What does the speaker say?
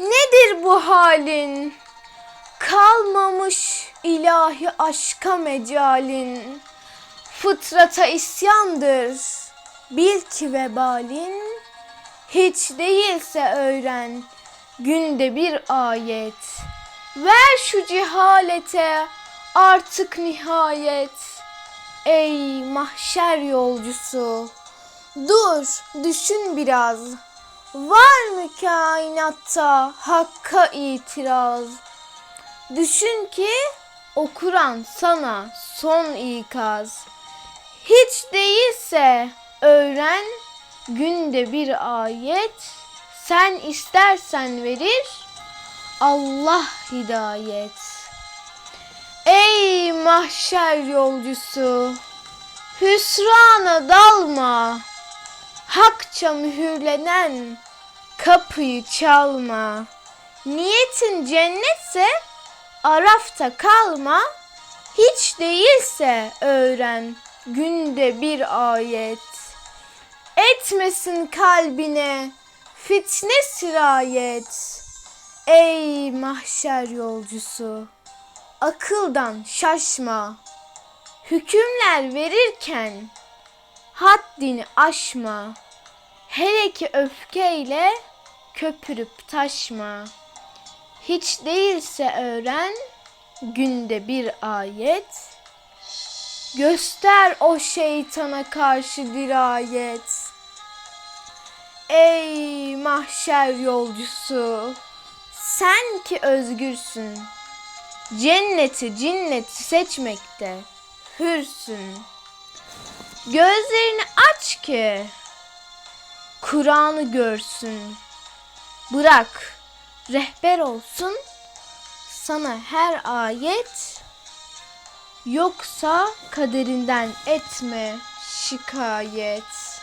Nedir bu halin? Kalmamış ilahi aşka mecalin. Fıtrata isyandır. Bil ki vebalin. Hiç değilse öğren günde bir ayet. Ver şu cehalete artık nihayet. Ey mahşer yolcusu. Dur, düşün biraz. Var mı kainatta hakka itiraz? Düşün ki o Kur'an sana son ikaz. Hiç değilse öğren günde bir ayet. Sen istersen verir Allah hidayet. Ey mahşer yolcusu, hüsrana dalma. Hakça mühürlenen kapıyı çalma. Niyetin cennetse arafta kalma. Hiç değilse öğren günde bir ayet. Etmesin kalbine fitne sirayet. Ey mahşer yolcusu, akıldan şaşma. Hükümler verirken haddini aşma. Hele ki öfkeyle köpürüp taşma. Hiç değilse öğren günde bir ayet. Göster o şeytana karşı dirayet. Ey mahşer yolcusu, sen ki özgürsün. Cenneti cinneti seçmekte hürsün. Gözlerini aç ki Kur'an'ı görsün. Bırak rehber olsun sana her ayet. Yoksa kaderinden etme şikayet.